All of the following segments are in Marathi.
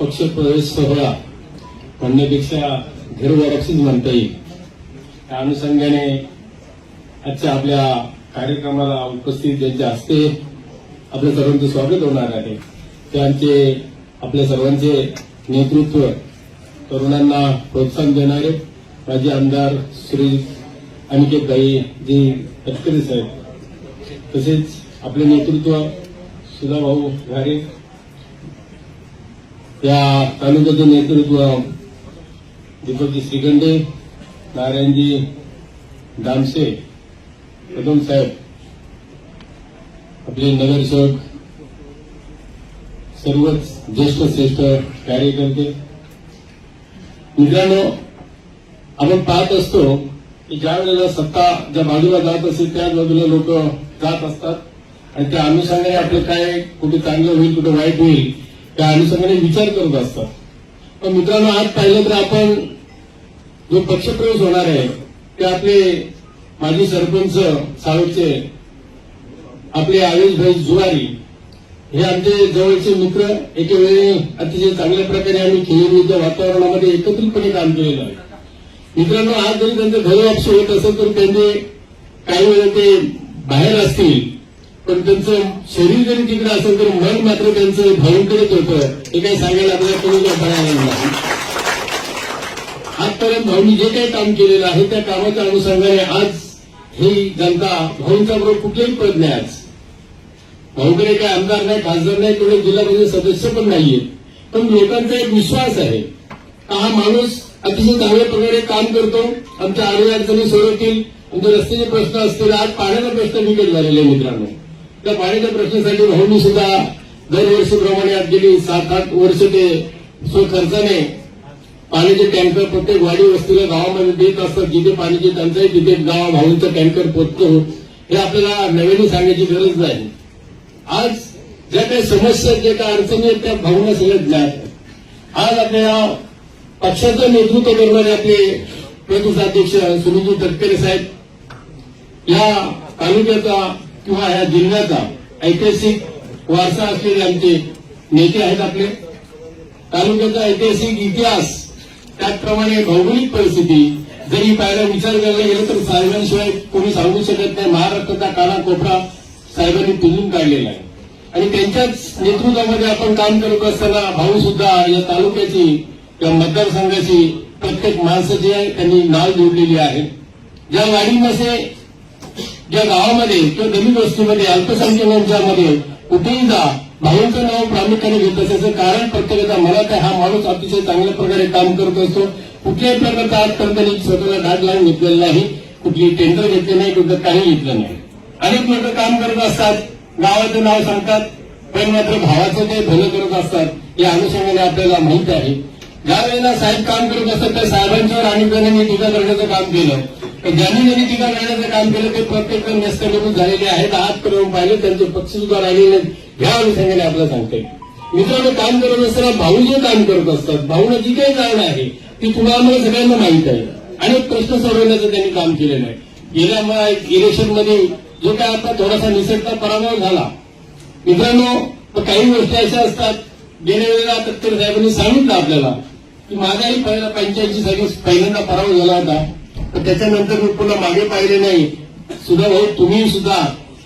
पक्ष प्रवेश सोहळा म्हणण्यापेक्षा घरवरक्षीच म्हणता येईल. त्या अनुषंगाने आजच्या आपल्या कार्यक्रमाला उपस्थित ज्यांच्या हस्ते आपल्या सर्वांचं स्वागत होणार आहे. त्यांचे आपल्या सर्वांचे नेतृत्व तरुणांना प्रोत्साहन देणारे माजी आमदार श्री अनिकेतभाई जी तटकरे साहेब तसेच आपले नेतृत्व सुधाभाऊ घारे या तालुक्याचं नेतृत्व दीपकजी श्रीगंडे नारायणजी दामसे कदम साहेब आपले नगरसेवक सर्वच ज्येष्ठ श्रेष्ठ कार्यकर्ते. मित्रांनो आपण पाहत असतो की ज्या वेळेला सत्ता ज्या बाजूला जात असेल त्याच बाजूला लोक जात असतात. आणि त्या अनुषंगाने आपलं काय कुठे चांगलं होईल कुठे वाईट होईल त्या अनुषंगाने विचार करत असतात. पण मित्रांनो आज पाहिलं तर आपण जो पक्षप्रवेश होणार आहे ते आपले माजी सरपंच सावरचे आपले आवेशभाई जुवारी हे आमचे जवळचे मित्र एके वेळी अतिशय चांगल्या प्रकारे आम्ही खेळीच्या वातावरणामध्ये एकत्रितपणे काम केलेलं आहे. मित्रांनो आज जरी त्यांचं घर वापस होत असेल तर त्यांचे काही वेळा ते बाहेर असतील पण त्यांचं शरीर जरी तिकडे असेल तर मन मात्र त्यांचं भाऊंकडेच होतं हे काही सांगायला आपल्याला कोणी बघायला नाही. आजपर्यंत भाऊनी जे काही काम केलेलं आहे त्या कामाच्या अनुषंगाने आज ही जनता भाऊंचा बरोबर कुठलेही पद नाही आज. भाऊकडे काही आमदार नाही खासदार नाही कोणी जिल्हा परिषद सदस्य पण नाहीये. पण लोकांचा एक विश्वास आहे. हा माणूस अतिशय चांगल्या प्रकारे काम करतो आमच्या आरोग्य अडचणी सोडवतील आमचे रस्त्याचे प्रश्न असतील आज पाण्याचा प्रश्न निकट झालेला आहे मित्रांनो. त्या पाण्याच्या प्रश्नासाठी भाऊनी सुद्धा दरवर्षीप्रमाणे आज गेली सात आठ वर्ष ते स्वखर्चाने पाण्याचे टँकर प्रत्येक वाडी वस्तीला गावामध्ये देत असतात. जिथे पाण्याची टंचाई तिथे गाव भाऊंचा टँकर पोचतो. हे आपल्याला नव्याने सांगायची गरज नाही. आज ज्या काही समस्या ज्या काही अडचणी आहेत त्या भाऊंना सगळ्यात ज्ञात आज आपल्या पक्षाचं नेतृत्व करणारे आपले प्रदेशाध्यक्ष सुनीलजी तटकरे साहेब या तालुक्याचा किंवा या जिल्ह्याचा ऐतिहासिक वारसा असलेले आमचे नेते आहेत आपले. तालुक्याचा ऐतिहासिक इतिहास त्याचप्रमाणे भौगोलिक परिस्थिती जरी पाहायला विचार करायला गेला तर साहेबांशिवाय कोणी सांगू शकत नाही. महाराष्ट्राचा काना कोपरा साहेबांनी पिंजून काढलेला आहे. आणि त्यांच्याच नेतृत्वामध्ये आपण काम करत असताना भाऊ सुद्धा या तालुक्याची या मतदारसंघाची प्रत्येक माणसं जी आहे. त्यांनी नाव जोडलेली आहे. ज्या गाडीमध्ये ज्या गावामध्ये किंवा गरीब वस्तीमध्ये अल्पसंख्याकांच्यामध्ये कुठेही जा. भाऊंचं नाव प्रामुख्याने घेत असायचं. कारण प्रत्येकाचा मला काय हा माणूस अतिशय चांगल्या प्रकारे काम करत असतो. कुठल्याही प्रकारचा आजपर्यंत स्वतःला डाग लावून घेतलेला नाही. कुठली टेंडर घेतले नाही. कुठं काही घेतलं नाही. अनेक लोक काम करत असतात. गावाचं नाव सांगतात. पण मात्र भावाचं ते भलं करत असतात. या अनुषंगाने आपल्याला माहीत आहे. ज्या वेळेला साहेब काम करत असतात त्या साहेबांच्यावर अनेक जणांनी टीका करण्याचं काम केलं. ज्यांनी ज्यांनी टीका करण्याचं काम केलं ते प्रत्येक जण झालेले आहेत. आजपर्यंत पाहिले त्यांचे पक्ष सुद्धा राहिलेले ह्या अनुषंगाने आपल्याला सांगते. मित्रांनो काम करत असताना भाऊ जे काम करत असतात भाऊला जी काही कारण आहे ती तुम्हाला आम्हाला सगळ्यांना माहीत आहे. अनेक प्रश्न सोडवण्याचं त्यांनी काम केलेलं आहे. गेल्या इलेक्शनमध्ये जो काय आता थोडासा निसटता पराभव झाला. मित्रांनो तर काही गोष्टी अशा असतात गेल्या वेळेला तत्कर साहेबांनी सांगितलं आपल्याला की माझाही पहिला पंच्याऐंशी साठी पहिल्यांदा पराभव झाला होता. तर त्याच्यानंतर मी पुन्हा मागे पाहिले नाही. सुद्धा भाऊ तुम्ही सुद्धा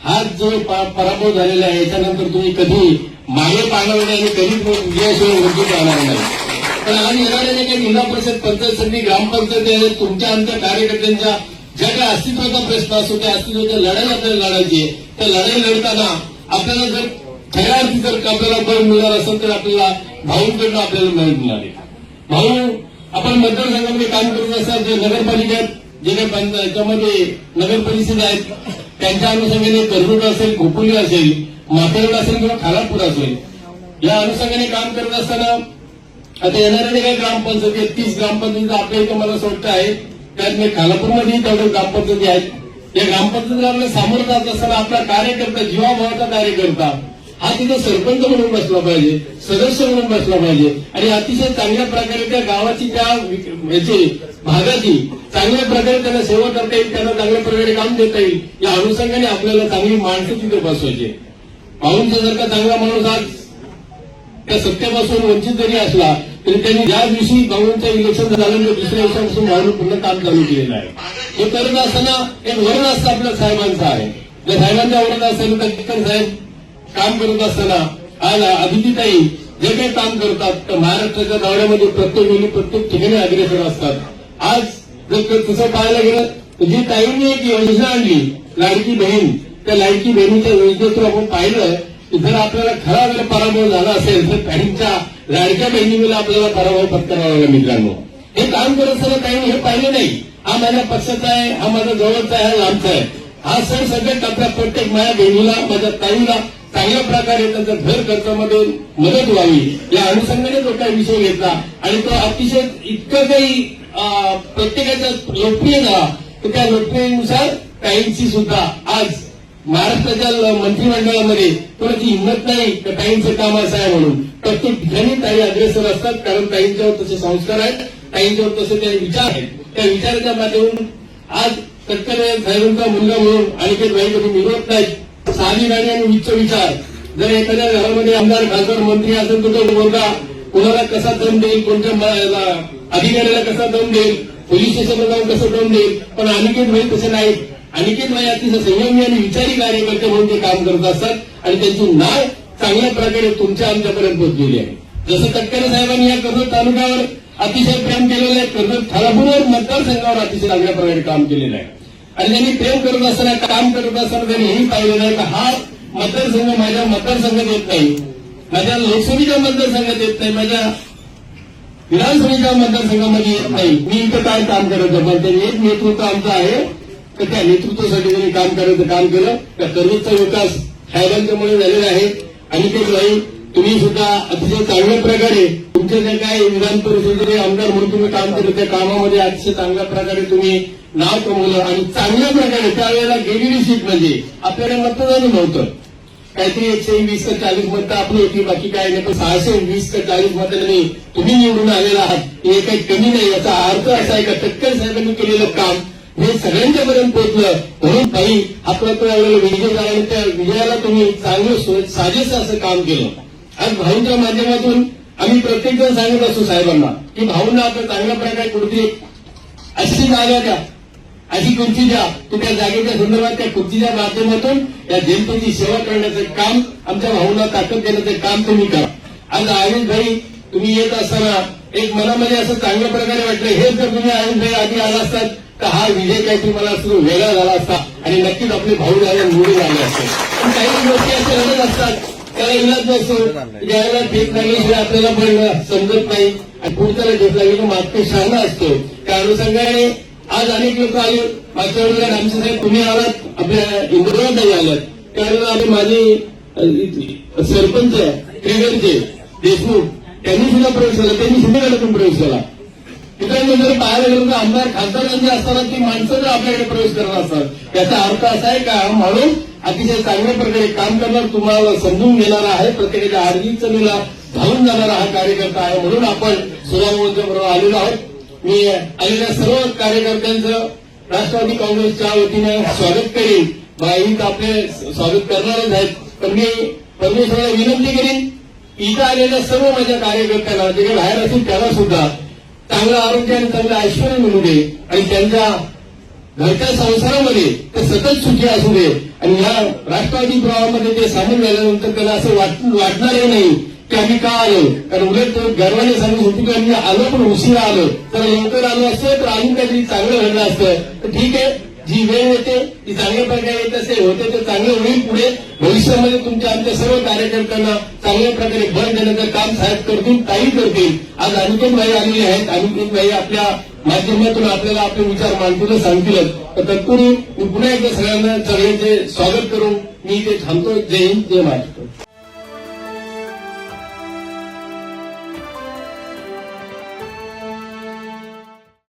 हा जो पराभव झालेला आहे याच्यानंतर तुम्ही कधी मागे पाहणार नाही आणि कधीच विजयाशिवाय वरती पाहणार नाही. पण आज येणाऱ्या काही जिल्हा परिषद पंचायत समिती ग्रामपंचायती आहे तुमच्या आमच्या कार्यकर्त्यांच्या ज्या काही अस्तित्वाचा प्रश्न असतो त्या अस्तित्वाच्या लढाई आपल्याला लढायची आहे. त्या लढाई लढताना आपल्याला जर खऱ्या अर्थी जर आपल्याला बळ मिळणार असेल तर आपल्याला भाऊंकडनं आपल्याला मदत मिळाली. भाऊ आपण मतदारसंघामध्ये काम करत असाल जे नगरपालिकेत जे काही याच्यामध्ये नगर परिषद आहेत त्यांच्या अनुषंगाने करबूट असेल खोपोली असेल माथेरोड असेल किंवा खालापूर असेल. या अनुषंगाने काम करत असताना आता येणाऱ्या काही ग्रामपंचायती आहेत तीस ग्रामपंचायती आपल्या इथं मला असं वाटतं आहे त्यात मी खालापूरमध्येही तेवढे ग्रामपंचायती आहेत. या ग्रामपंचायतीला आपल्या सामोरं जात असताना आपला कार्यकर्ता जीवाभावाचा कार्यकर्ता हा तिथे सरपंच म्हणून बसला पाहिजे सदस्य म्हणून बसला पाहिजे. आणि अतिशय चांगल्या प्रकारे त्या गावाची त्या याची म्हणजे भागाची चांगल्या प्रकारे त्यांना सेवा करता येईल त्यांना चांगल्या प्रकारे काम देता येईल या अनुषंगाने आपल्याला चांगली माणसं तिथे बसवायची पाहूनचा जर का चांगला माणूस आज त्या सत्तेपासून वंचित जरी असला तरी त्यांनी ज्या दिवशी भाऊंचं इलेक्शन झालं म्हणजे दुसऱ्या दिवसापासून माणूस पुन्हा काम चालू केलेलं आहे. हे करत असताना एक वरण असतं आपल्या साहेबांचं आहे. जर साहेबांच्या वरण असेल तर साहेब काम करत असताना आज अदितीताई जे काही काम करतात तर महाराष्ट्राच्या दौऱ्यामध्ये प्रत्येक वेळी प्रत्येक ठिकाणी अग्रेसर असतात. आज जर तसं पाहायला गेलं तर जी ताईंनी एक योजना आणली लाडकी बहीण त्या लाडकी बहिणीच्या योजनेतून आपण पाहिलं की जर आपल्याला खरा जर पराभव झाला असेल तर ताईंच्या लाडक्या बहिणीला आपल्याला पराभव पत्करावा लागला मित्रांनो. हे काम करत असताना ताईंनी हे पाहिलं नाही. हा माझ्या पक्षाचा आहे हा माझा जवळचा आहे हा लांबचा आहे. हा सण सगळ्या आपल्या प्रत्येक माझ्या बहिणीला माझ्या ताईला चांगल्या प्रकारे त्यांचं घर खर्चामधून मदत व्हावी या अनुषंगाने तो काही विषय घेतला. आणि तो अतिशय इतकं काही प्रत्येकाचा लोकप्रिय झाला. तर त्या लोकप्रियनुसार काहींची सुद्धा आज महाराष्ट्राच्या मंत्रिमंडळामध्ये कोणाची हिंमत नाही तर ताईंचं काम असं आहे म्हणून. प्रत्येक ठिकाणी ताई अग्रेसर असतात कारण ताईंच्यावर तसे संस्कार आहेत ताईंच्यावर तसे त्या विचार आहेत. त्या विचाराच्या माध्यमातून आज तटकरे साहेबांचा मुलगा म्हणून आणखी काही कधी निघत नाहीत साधी गाणी आणि उच्च विचार. जर एखाद्या घरामध्ये आमदार खासदार मंत्री असेल तर तो मुलगा कोणाला कसा दम देईल? कोणत्या याला, अधिकाऱ्याला कसा दम देईल? पोलीस स्टेशनला जाऊन कसं दम देईल? पण अनिकेत भाई तसे नाहीत. अनिकेत भाई अतिशय संयमी आणि विचारी कार्यकर्ते म्हणून ते काम करत असतात आणि त्यांची नाव चांगल्या प्रकारे तुमच्या आमच्यापर्यंत पोहोचलेली आहे. जसं तटकरे साहेबांनी या कर्जत तालुक्यावर अतिशय प्रेम केलेलं आहे. कर्जत खालापूरवर मतदारसंघावर अतिशय चांगल्या प्रकारे काम केलेलं आहे. आणि त्यांनी प्रेम करत असताना काम करत असताना त्यांनी हे पाहिलं नाही का? हा मतदारसंघ माझ्या मतदारसंघात येत नाही. माझ्या लोकसभेच्या मतदारसंघात येत नाही. माझ्या विधानसभेच्या मतदारसंघामध्ये येत नाही. मी इथं काय काम करायचं पण त्यांनी एक नेतृत्व आमचं आहे. तर त्या नेतृत्वासाठी त्यांनी काम करायचं काम केलं. त्या तरुणचा विकास साहेबांच्यामुळे झालेला आहे. आणि ते भाई तुम्ही सुद्धा अतिशय चांगल्या प्रकारे तुमचे जे काय विधान परिषदेचे आमदार म्हणून तुम्ही काम केलं त्या कामामध्ये अतिशय चांगल्या प्रकारे तुम्ही नाव कमवलं आणि चांगल्या प्रकारे त्यावेळेला गेलेली सीट म्हणजे आपल्याला मतदान नव्हतं. काहीतरी एकशे वीस का चाळीस मत आपली होती बाकी काय नाही. पण सहाशे वीस का चाळीस मतांनी तुम्ही निवडून आलेला आहात. हे काही कमी नाही याचा अर्थ असा आहे का टक्कर साहेबांनी केलेलं काम हे सगळ्यांच्या पर्यंत पोहोचलं. म्हणून काही आपलं तो विजय झाला आणि त्या विजयाला तुम्ही चांगलं साजेसं असं काम केलं. आज भाऊंच्या माध्यमातून आम्ही प्रत्येक जण सांगत असतो साहेबांना की भाऊंना आता चांगल्या प्रकारे कुठेतरी अशी जागा द्या अशी खुर्ची द्या. तर त्या जागेच्या संदर्भात त्या खुर्चीच्या माध्यमातून या जनतेची सेवा करण्याचं काम आमच्या भाऊंना ताकद देण्याचं काम तुम्ही करा. आज आयुष भाई तुम्ही येत असताना एक मनामध्ये असं चांगल्या प्रकारे वाटलं हेच जर तुम्ही आयुष भाई आधी आला असतात तर हा विजय काहीतरी मला असतो वेगळा झाला असता आणि नक्कीच आपले भाऊ झाले निवडून आले असते. काही गोष्टी अशा घडत असतात इलाज नसतो ज्यावेळेला ठेप लागल्याशिवाय आपल्याला पडलं समजत नाही आणि पुढच्याला ठेप लागली की मागते शहाणा असतो. त्या अनुषंगाने आज अनेक लोक आले. मागच्या वेळेला आमचे साहेब तुम्ही आलात. आपल्या इंद्राबाई आलात. त्यावेळेला आम्ही माझे सरपंच क्रीडनचे देशमुख त्यांनी सुद्धा प्रवेश केला. त्यांनी सिंधुगडातून प्रवेश केला. मित्रांनो जर पाहायला गेलो तर आमदार खासदारांचे असताना ती माणसं जर आपल्याकडे प्रवेश करत असतात. त्याचा अर्थ असा आहे का? म्हणून अतिशय चांगल्या प्रकारे काम करणार तुम्हाला समजून घेणारा आहे प्रत्येकाच्या आर्जीचं धावून जाणारा हा कार्यकर्ता आहे. म्हणून आपण सुधामोहनच्या बरोबर आलेलो आहोत. मी आलेल्या सर्व कार्यकर्त्यांचं राष्ट्रवादी काँग्रेसच्या वतीने स्वागत करीन. माहीत आपले स्वागत करणारच आहेत. पण मी परमेश्वराला विनंती करीन इथं आलेल्या सर्व माझ्या कार्यकर्त्यांना जे काही बाहेर असतील त्याला सुद्धा चांगलं आरोग्य आणि चांगलं ऐश्वर मिळू दे. आणि त्यांच्या घरच्या संसारामध्ये ते सतत सुखी असू दे. आणि या राष्ट्रवादी प्रवाहामध्ये ते सामील झाल्यानंतर त्याला असं वाट वाटणारही नाही की आम्ही का आलो? कारण उलट गर्वाने सांगत होती की आम्ही आलो पण उशिरा आलो. तर लवकर आलो असतं तर अजून काहीतरी चांगलं घडलं असतं. तर ठीक आहे जी वेळ येते ती चांगल्या प्रकारे येत असे होते तर चांगलं होईल पुढे. भविष्यामध्ये तुमच्या आमच्या सर्व कार्यकर्त्यांना चांगल्या प्रकारे बळ देण्याचं काम साहेब करतील काही करतील. आज अनुपम भाई आलेले आहेत अनुपम भाई आपल्या माध्यमातून आपल्याला आपले विचार मांडतील सांगतीलच. तर तत्पूर्वी मी पुन्हा एकदा सगळ्यांना सगळ्यांचे स्वागत करून मी इथे थांबतो जय हिंद जय महाराष्ट्र.